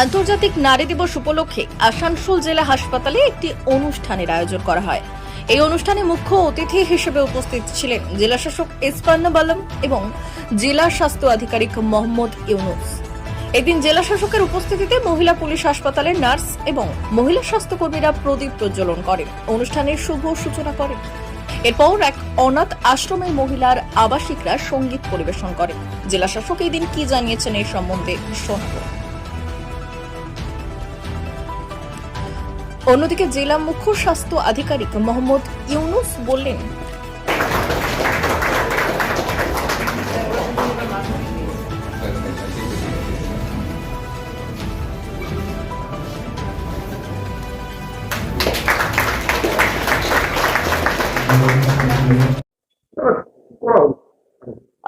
আন্তর্জাতিক নারী দিবস উপলক্ষে আসানসোল জেলা হাসপাতালে একটি অনুষ্ঠানের আয়োজন করা হয়। এই অনুষ্ঠানে মুখ্য অতিথি হিসেবে উপস্থিত ছিলেন জেলা শাসক ইস্পান্না বালম এবং জেলা স্বাস্থ্য আধিকারিক মোহাম্মদ ইউনুস। এদিন জেলা শাসকের উপস্থিতিতে মহিলা পুলিশ হাসপাতালের নার্স এবং মহিলা স্বাস্থ্যকর্মীরা প্রদীপ প্রজ্বলন করেন। অনুষ্ঠানের শুভ সূচনা করেন। এরপর এক অনাথ আশ্রমে মহিলার আবাসিকরা সংগীত পরিবেশন করেন। জেলা শাসক এই দিন কি জানিয়েছেন এই সম্বন্ধে শোনাব। অন্যদিকে জেলা মুখ্য স্বাস্থ্য আধিকারিক মোহাম্মদ ইউনুস বললেন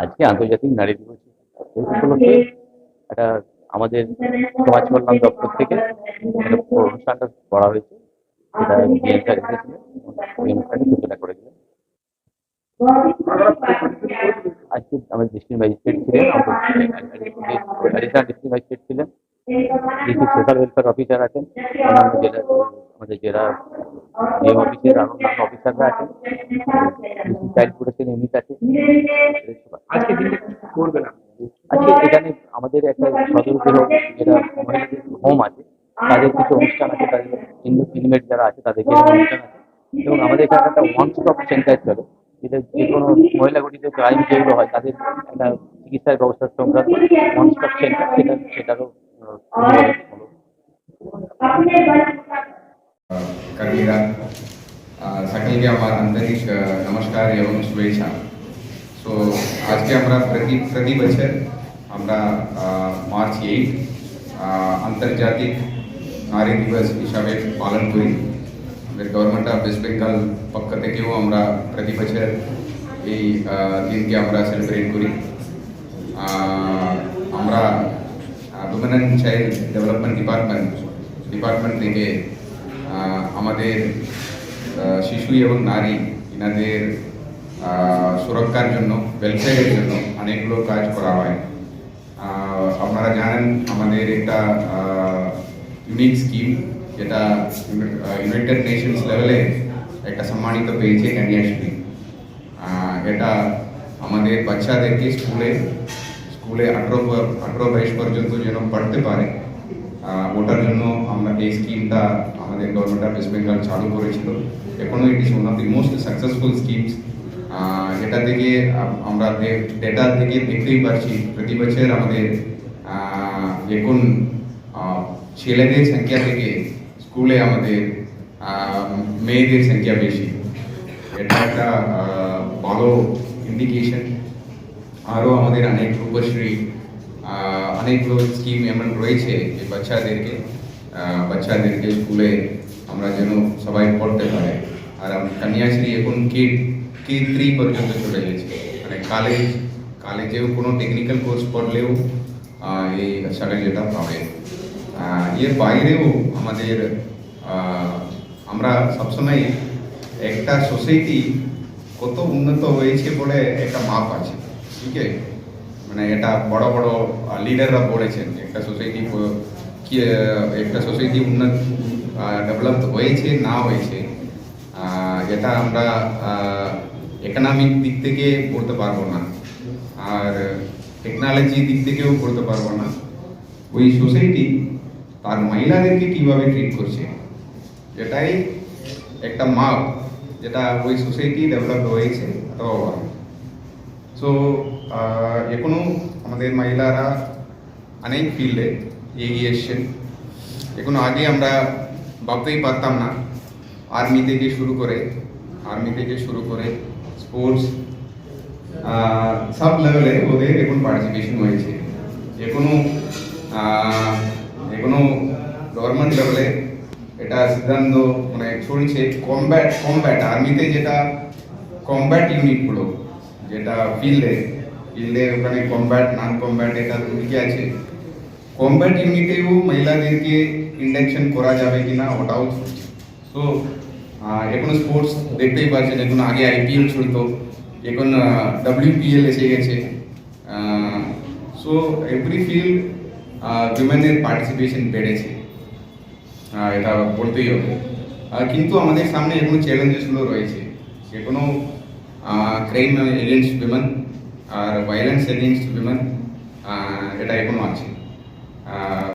আজকে আন্তর্জাতিক নারী দিবস। উপলক্ষে একটা আমাদের সমাজ কল্যাণ দপ্তর থেকে অনুষ্ঠানটা করা হয়েছে। সেটা ছিলেন। অ্যাডিশনাল ডিস্ট্রিক্ট ছিলেন। সোশ্যাল ওয়েলফেয়ার অফিসার আছেন। অন্যান্য জেলা, আমাদের জেলা ডিএম অফিসের আরও অন্যান্য অফিসাররা আছেন। আছে। আজকে দিনটা আজকে এখানে আমাদের একটা সদর গৃহ যেটা হোম আছে তাদের কিছু অনুষ্ঠান আছে তাদের ইনমেট যারা আছে তাদের কিছু অনুষ্ঠান আছে। এবং আমাদের এখানে একটা ওয়ান স্টপ সেন্টার চলে যেটা যে কোনো মহিলা গঠিত ক্রাইম যেগুলো হয় তাদের একটা চিকিৎসার ব্যবস্থা সংক্রান্ত ওয়ান স্টপ সেন্টার সেটা সেটারও আমার আন্তরিক আহ, নমস্কার এবং শুভেচ্ছা। সো আজকে আমরা প্রতি প্রতি বছর আমরা মার্চ এইট আন্তর্জাতিক নারী দিবস হিসাবে পালন করি। গভর্নমেন্ট অফ ওয়েস্ট বেঙ্গল পক্ষ থেকেও আমরা প্রতি বছর এই দিনকে আমরা সেলিব্রেট করি। আমরা women and child development department department থেকে আমাদের শিশু এবং নারী এনাদের সুরক্ষার জন্য ওয়েলফেয়ারের জন্য অনেকগুলো কাজ করা হয়। আপনারা জানেন আমাদের একটা ইউনিক স্কিম যেটা ইউনাইটেড নেশনস লেভেলে একটা সম্মানিত পেয়েছে কন্যাশ্রী এটা আমাদের বাচ্চাদেরকে স্কুলে স্কুলে আঠেরো আঠেরো বয়স পর্যন্ত যেন পড়তে পারে ওটার জন্য আমরা এই স্কিমটা আমাদের গভর্নমেন্ট অফ ওয়েস্ট বেঙ্গল চালু করেছিল। এখনও it is one of the most successful schemes এটা থেকে আমরা ডেটা থেকে দেখতেই পাচ্ছি, প্রতি বছর আমাদের এখন ছেলেদের সংখ্যা থেকে স্কুলে আমাদের মেয়েদের সংখ্যা বেশি। এটা একটা ভালো ইন্ডিকেশন আরও আমাদের অনেক রূপশ্রী অনেকগুলো স্কিম এমন রয়েছে যে বাচ্চাদেরকে বাচ্চাদেরকে স্কুলে আমরা যেন সবাই পড়তে পারে। আর কন্যাশ্রী এখন কে কে থ্রি পর্যন্ত চলে গেছে মানে কলেজ কলেজেও কোনো টেকনিক্যাল কোর্স পড়লেও এই স্যালারিটা পাবে। এর বাইরেও আমাদের আমরা সবসময় একটা সোসাইটি কত উন্নত হয়েছে বলে একটা মাপ আছে, ঠিক আছে? মানে এটা বড় বড় লিডাররা বলেছেন একটা সোসাইটি একটা সোসাইটি উন্নত ডেভেলপ হয়েছে, না হয়েছে এটা আমরা ইকোনমিক দিক থেকে করতে পারব না। আর টেকনোলজি দিক থেকেও করতে পারব না। ওই সোসাইটি তার মহিলাদেরকে কীভাবে ট্রিট করছে, এটাই একটা মাপ যেটা ওই সোসাইটি ডেভেলপ হয়েছে অথবা সো এখনও আমাদের মহিলারা অনেক ফিল্ডে এগিয়ে এসছেন। এখনও আগে আমরা ভাবতেই পারতাম না আর্মি থেকে শুরু করে আর্মি থেকে শুরু করে স্পোর্টস সব লেভেলে ওদের এখন পার্টিসিপেশন হয়েছে। এখনও আহ, এখনও গভর্নমেন্ট লেভেলে এটা সিদ্ধান্ত মানে চলছে। কমব্যাট কমব্যাট আর্মিতে যেটা কমব্যাট ইউনিটগুলো যেটা ফিল্ডে ফিল্ডে ওখানে কমব্যাট নন কমব্যাট এটা দুদিকে আছে। কমব্যাট ইউনিটেও মহিলাদেরকে ইন্ডাকশন করা যাবে কিনা ওটাও চলছে। তো এখন স্পোর্টস দেখতেই পাচ্ছেন, এখন আগে আইপিএল চলতো, এখন ডাব্লিউপিএল এসে গেছে সো এভরি ফিল্ড উইমেনের পার্টিসিপেশন বেড়েছে এটা বলতেই হবে। কিন্তু আমাদের সামনে এখনও চ্যালেঞ্জেসগুলো রয়েছে কোনো ক্রাইম এগেনস্ট উইমেন আর ভায়োলেন্স এগেনস্ট উইমেন এটা এখনও আছে।